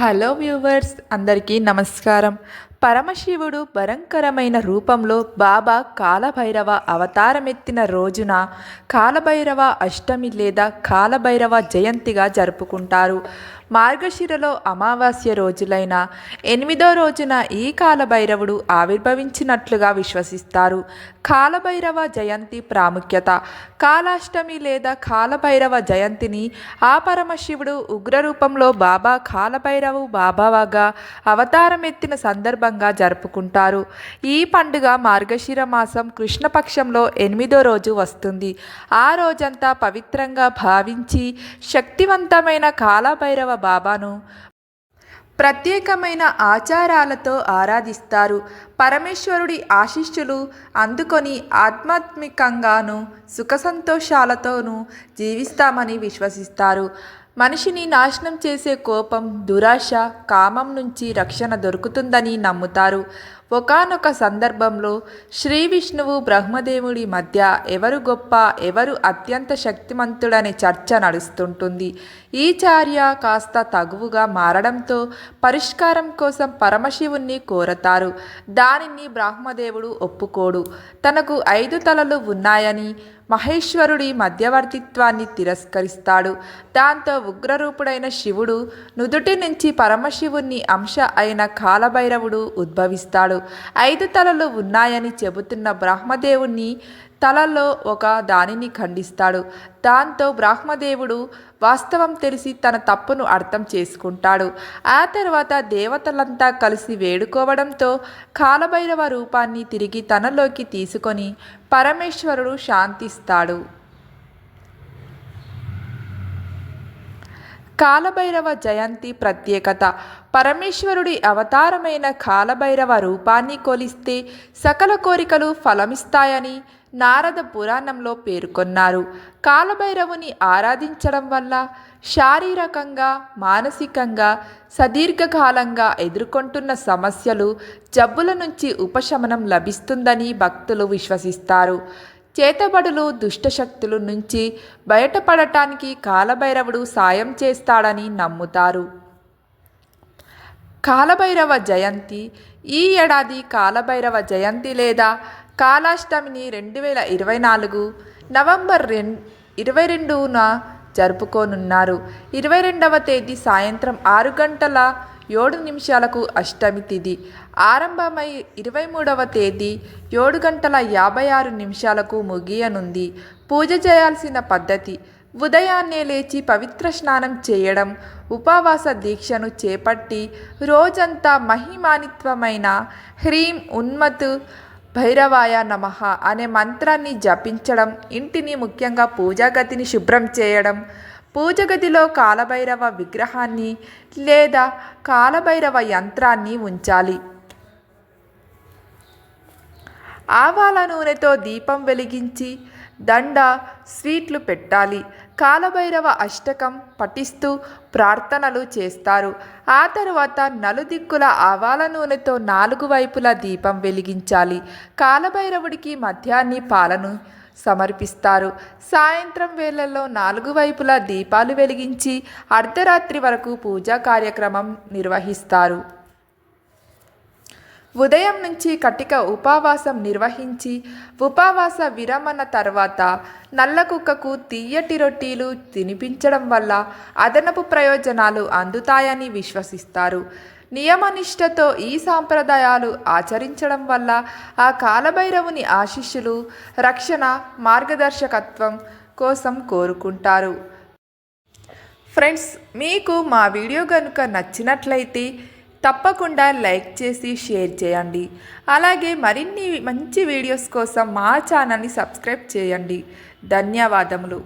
Hello viewers అందరికీ నమస్కారం. పరమశివుడు భయంకరమైన రూపంలో బాబా కాలభైరవ అవతారమెత్తిన రోజున కాలభైరవ అష్టమి లేదా కాలభైరవ జయంతిగా జరుపుకుంటారు. మార్గశిరలో అమావాస్య రోజులైన ఎనిమిదో రోజున ఈ కాలభైరవుడు ఆవిర్భవించినట్లుగా విశ్వసిస్తారు. కాలభైరవ జయంతి ప్రాముఖ్యత. కాలాష్టమి లేదా కాలభైరవ జయంతిని ఆ పరమశివుడు ఉగ్రరూపంలో బాబా కాలభైరవు బాబావాగా అవతారమెత్తిన వైభవంగా జరుపుకుంటారు. ఈ పండుగ మార్గశిర మాసం కృష్ణపక్షంలో ఎనిమిదో రోజు వస్తుంది. ఆ రోజంతా పవిత్రంగా భావించి శక్తివంతమైన కాలభైరవ బాబాను ప్రత్యేకమైన ఆచారాలతో ఆరాధిస్తారు. పరమేశ్వరుడి ఆశీస్సులు అందుకొని ఆధ్యాత్మికంగాను సుఖ సంతోషాలతోనూ జీవిస్తామని విశ్వసిస్తారు. మనిషిని నాశనం చేసే కోపం దురాశ కామం నుంచి రక్షణ దొరుకుతుందని నమ్ముతారు. ఒకానొక సందర్భంలో శ్రీ విష్ణువు బ్రహ్మదేవుడి మధ్య ఎవరు గొప్ప ఎవరు అత్యంత శక్తిమంతుడనే చర్చ నడుస్తుంటుంది. ఈ చార్య కాస్త తగువుగా మారడంతో పరిష్కారం కోసం పరమశివుణ్ణి కోరతారు. దానిని బ్రహ్మదేవుడు ఒప్పుకోడు. తనకు ఐదు తలలు ఉన్నాయని మహేశ్వరుడి మధ్యవర్తిత్వాన్ని తిరస్కరిస్తాడు. దాంతో ఉగ్రరూపుడైన శివుడు నుదుటి నుంచి పరమశివుని అంశ అయిన కాలభైరవుడు ఉద్భవిస్తాడు. ఐదు తలలు ఉన్నాయని చెబుతున్న బ్రహ్మదేవుని తలలో ఒక దానిని ఖండిస్తాడు. దాంతో బ్రహ్మదేవుడు వాస్తవం తెలిసి తన తప్పును అర్థం చేసుకుంటాడు. ఆ తర్వాత దేవతలంతా కలిసి వేడుకోవడంతో కాలభైరవ రూపాన్ని తిరిగి తనలోకి తీసుకొని పరమేశ్వరుడు శాంతిస్తాడు. కాలభైరవ జయంతి ప్రత్యేకత. పరమేశ్వరుడి అవతారమైన కాలభైరవ రూపాన్ని కొలిస్తే సకల కోరికలు ఫలమిస్తాయని నారద పురాణంలో పేర్కొన్నారు. కాలభైరవుని ఆరాధించడం వల్ల శారీరకంగా మానసికంగా సుదీర్ఘకాలంగా ఎదుర్కొంటున్న సమస్యలు జబ్బుల నుంచి ఉపశమనం లభిస్తుందని భక్తులు విశ్వసిస్తారు. చేతబడులు దుష్టశక్తుల నుంచి బయటపడటానికి కాలభైరవుడు సాయం చేస్తాడని నమ్ముతారు. కాలభైరవ జయంతి. ఈ ఏడాది కాలభైరవ జయంతి లేదా కాలాష్టమిని రెండు వేల ఇరవై నాలుగు నవంబర్ రెం ఇరవై రెండున జరుపుకోనున్నారు. ఇరవై రెండవ తేదీ సాయంత్రం ఆరు గంటల ఏడు నిమిషాలకు అష్టమి తిథి ఆరంభమై ఇరవై మూడవ తేదీ ఏడు గంటల యాభై ఆరు నిమిషాలకు ముగియనుంది. పూజ చేయాల్సిన పద్ధతి. ఉదయాన్నే లేచి పవిత్ర స్నానం చేయడం ఉపవాస దీక్షను చేపట్టి రోజంతా మహిమానిత్వమైన హ్రీం ఉన్మత్ భైరవాయ నమః అనే మంత్రాన్ని జపించడం ఇంటిని ముఖ్యంగా పూజాగతిని శుభ్రం చేయడం పూజగదిలో కాలభైరవ విగ్రహాన్ని లేదా కాలభైరవ యంత్రాన్ని ఉంచాలి. ఆవాల నూనెతో దీపం వెలిగించి దండ స్వీట్లు పెట్టాలి. కాలభైరవ అష్టకం పఠిస్తూ ప్రార్థనలు చేస్తారు. ఆ తరువాత నలుదిక్కుల ఆవాల నూనెతో నాలుగు వైపులా దీపం వెలిగించాలి. కాలభైరవుడికి మధ్యాహ్ని పాలను సమర్పిస్తారు. సాయంత్రం వేళల్లో నాలుగు వైపులా దీపాలు వెలిగించి అర్ధరాత్రి వరకు పూజా కార్యక్రమం నిర్వహిస్తారు. ఉదయం నుంచి కటిక ఉపవాసం నిర్వహించి ఉపవాస విరమణ తర్వాత నల్ల కుక్కకు తీయటి రొట్టెలు తినిపించడం వల్ల అదనపు ప్రయోజనాలు అందుతాయని విశ్వసిస్తారు. నియమనిష్టతో ఈ సాంప్రదాయాలు ఆచరించడం వల్ల ఆ కాలభైరవుని ఆశిష్యులు రక్షణ మార్గదర్శకత్వం కోసం కోరుకుంటారు. ఫ్రెండ్స్ మీకు మా వీడియో కనుక నచ్చినట్లయితే తప్పకుండా లైక్ చేసి షేర్ చేయండి. అలాగే మరిన్ని మంచి వీడియోస్ కోసం మా ఛానల్ని సబ్స్క్రైబ్ చేయండి. ధన్యవాదములు.